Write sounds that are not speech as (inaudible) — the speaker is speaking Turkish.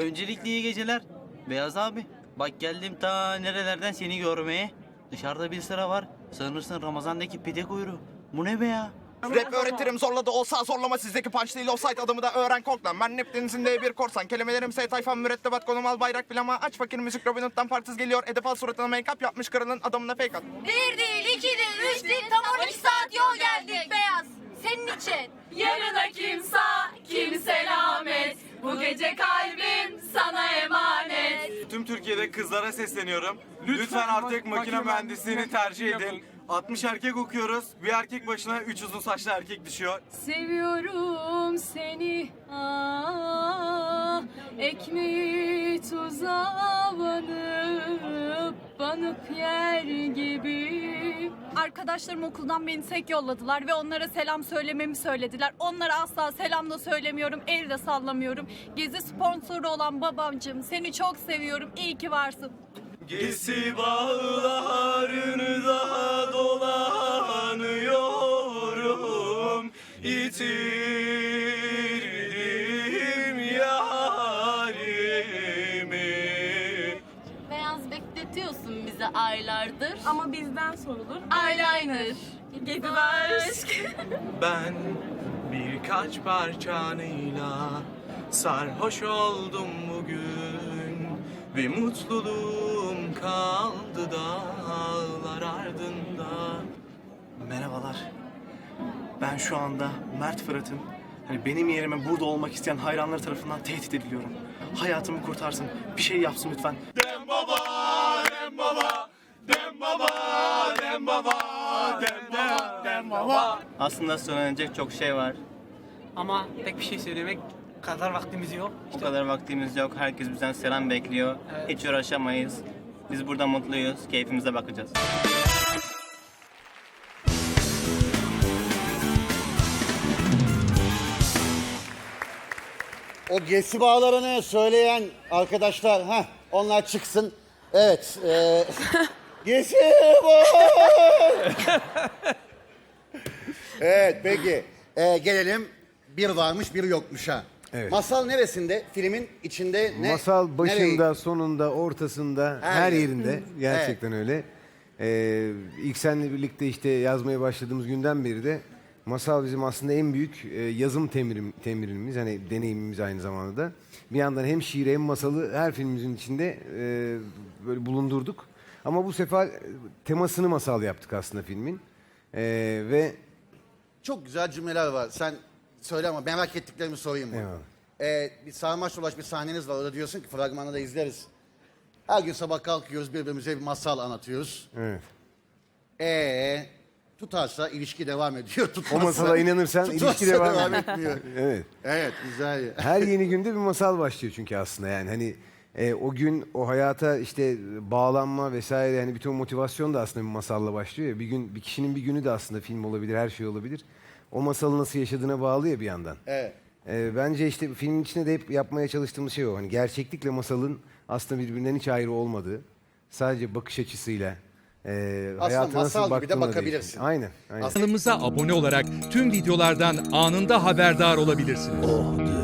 Öncelikle iyi geceler. Beyaz abi. Bak geldim ta nerelerden seni görmeye. Dışarıda bir sıra var. Sanırsın Ramazan'daki pide kuyruğu. Bu ne be ya? Rap öğretirim zorladı olsa zorlama sizdeki punch değil offside adımı da öğren korklan Ben nep denizinde bir korsan kelimelerim say tayfam mürettebat konum al bayrak plama Aç fakir müzik Robin Hood'dan farksız geliyor Edep al suratına make up yapmış kralın adamına fake at Bir değil, iki değil, üç değil, tam 12 saat yol geldik beyaz. Senin için. Yarına kim sağ, kim selamet. Bu gece kalbim sana emanet. Tüm Türkiye'de kızlara sesleniyorum. Lütfen, artık makine mühendisliğini tercih edin. 60 erkek okuyoruz. Bir erkek başına 3 uzun saçlı erkek düşüyor. Seviyorum seni ah Ekmeği tuza banıp Banıp yer gibi Arkadaşlarım okuldan beni tek yolladılar ve onlara selam söylememi söylediler. Onlara asla selam da söylemiyorum, el de sallamıyorum. Gezi sponsoru olan babamcığım seni çok seviyorum. İyi ki varsın. Gesi bağlarını daha dolanıyorum. İtirdim bizi aylardır Ama bizden sorulur. Eyeliner Gezi aşk (laughs) Ben birkaç parçanıyla sarhoş oldum bugün Ve mutluluğum kaldı dağlar ardında Merhabalar. Ben şu anda Mert Fırat'ım. Hani benim yerime burada olmak isteyen hayranları tarafından tehdit ediliyorum. Hayatımı kurtarsın. Bir şey yapsın lütfen. Dem baba, dem baba, dem baba, dem baba, dem baba, dem baba. Aslında söylenecek çok şey var. Ama tek bir şey söylemek kadar vaktimiz yok. O kadar vaktimiz yok. Herkes bizden selam bekliyor. Hiç uğraşamayız. Biz burada mutluyuz. Keyfimize bakacağız. O gesi bağlarını söyleyen arkadaşlar, ha onlar çıksın. Evet. E, (laughs) gesi (laughs) bağ- Evet peki. E, gelelim bir varmış bir yokmuş ha. Evet. Masal neresinde? Filmin içinde ne? Masal başında, nereye- sonunda, ortasında, Her her, yer. yerinde. Gerçekten öyle. Ee, ilk seninle birlikte işte yazmaya başladığımız günden beri de masal bizim aslında en büyük e, yazım temirim, temirimiz, hani deneyimimiz aynı zamanda da. Bir yandan hem şiiri hem masalı her filmimizin içinde e, böyle bulundurduk. Ama bu sefer e, temasını masal yaptık aslında filmin. E, ve Çok güzel cümleler var. Sen söyle ama merak ettiklerimi sorayım? Eyvallah. Ee, bir sarmaş dolaş bir sahneniz var. Orada diyorsun ki fragmanı da izleriz. Her gün sabah kalkıyoruz birbirimize bir masal anlatıyoruz. evet. Ee tutarsa ilişki devam ediyor. Tutmazsa, O masala inanırsan tutarsa ilişki devam ediyor. etmiyor. Evet. evet güzel. Her yeni günde bir masal başlıyor çünkü aslında yani hani e, o gün o hayata işte bağlanma vesaire yani bütün motivasyon da aslında bir masalla başlıyor ya. Bir gün bir kişinin bir günü de aslında film olabilir, her şey olabilir. O masalı nasıl yaşadığına bağlı ya bir yandan. Evet. E, bence işte filmin içinde de hep yapmaya çalıştığımız şey o. Hani gerçeklikle masalın aslında birbirinden hiç ayrı olmadığı, sadece bakış açısıyla e, hayata masal nasıl gibi de baktığınla bakabilirsin. değişiyor. Aynen, aynen. Kanalımıza abone olarak tüm videolardan anında haberdar olabilirsiniz.